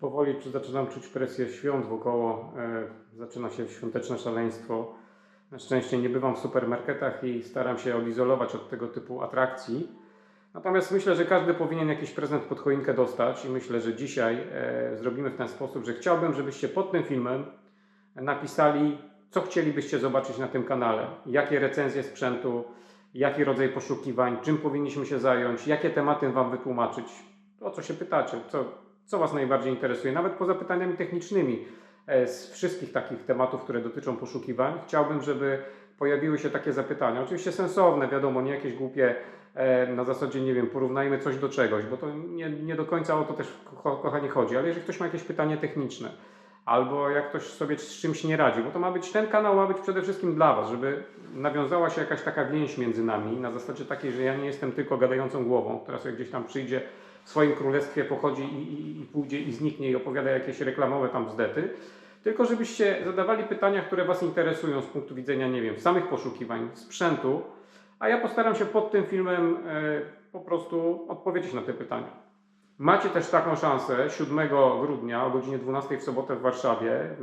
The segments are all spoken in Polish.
Powoli czy zaczynam czuć presję świąt wokoło. E, zaczyna się świąteczne szaleństwo. Na szczęście nie bywam w supermarketach i staram się odizolować od tego typu atrakcji. Natomiast myślę, że każdy powinien jakiś prezent pod choinkę dostać i myślę, że dzisiaj e, zrobimy w ten sposób, że chciałbym, żebyście pod tym filmem napisali, co chcielibyście zobaczyć na tym kanale, jakie recenzje sprzętu, jaki rodzaj poszukiwań, czym powinniśmy się zająć, jakie tematy Wam wytłumaczyć, o co się pytacie, co, co Was najbardziej interesuje, nawet poza pytaniami technicznymi e, z wszystkich takich tematów, które dotyczą poszukiwań. Chciałbym, żeby pojawiły się takie zapytania, oczywiście sensowne, wiadomo, nie jakieś głupie, e, na zasadzie, nie wiem, porównajmy coś do czegoś, bo to nie, nie do końca o to też, ko- kochani, chodzi, ale jeżeli ktoś ma jakieś pytanie techniczne, albo jak ktoś sobie z czymś nie radzi, bo to ma być, ten kanał ma być przede wszystkim dla Was, żeby nawiązała się jakaś taka więź między nami, na zasadzie takiej, że ja nie jestem tylko gadającą głową, która sobie gdzieś tam przyjdzie w swoim królestwie, pochodzi i, i, i pójdzie i zniknie i opowiada jakieś reklamowe tam bzdety, tylko żebyście zadawali pytania, które Was interesują z punktu widzenia, nie wiem, samych poszukiwań, sprzętu, a ja postaram się pod tym filmem e, po prostu odpowiedzieć na te pytania. Macie też taką szansę 7 grudnia o godzinie 12 w sobotę w Warszawie.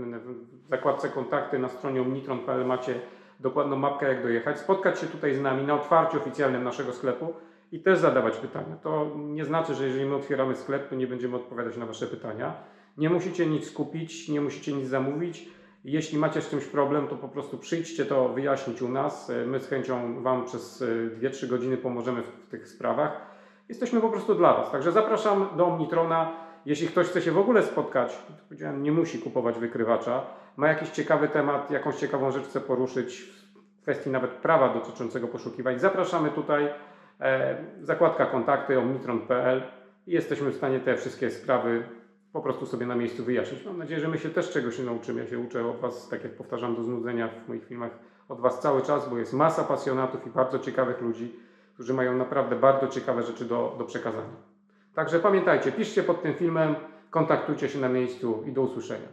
W zakładce kontakty na stronie omnitron.pl macie dokładną mapkę jak dojechać. Spotkać się tutaj z nami na otwarciu oficjalnym naszego sklepu i też zadawać pytania. To nie znaczy, że jeżeli my otwieramy sklep, to nie będziemy odpowiadać na Wasze pytania. Nie musicie nic kupić, nie musicie nic zamówić. Jeśli macie z czymś problem, to po prostu przyjdźcie to wyjaśnić u nas. My z chęcią Wam przez e, 2-3 godziny pomożemy w tych sprawach. Jesteśmy po prostu dla Was. Także zapraszam do Omnitrona. Jeśli ktoś chce się w ogóle spotkać, powiedziałem, nie musi kupować wykrywacza, ma jakiś ciekawy temat, jakąś ciekawą rzecz chce poruszyć w kwestii nawet prawa dotyczącego poszukiwań, zapraszamy tutaj. E, zakładka kontakty omnitron.pl i jesteśmy w stanie te wszystkie sprawy po prostu sobie na miejscu wyjaśnić. Mam nadzieję, że my się też czegoś nauczymy. Ja się uczę od Was, tak jak powtarzam, do znudzenia w moich filmach, od Was cały czas, bo jest masa pasjonatów i bardzo ciekawych ludzi, którzy mają naprawdę bardzo ciekawe rzeczy do, do przekazania. Także pamiętajcie, piszcie pod tym filmem, kontaktujcie się na miejscu i do usłyszenia.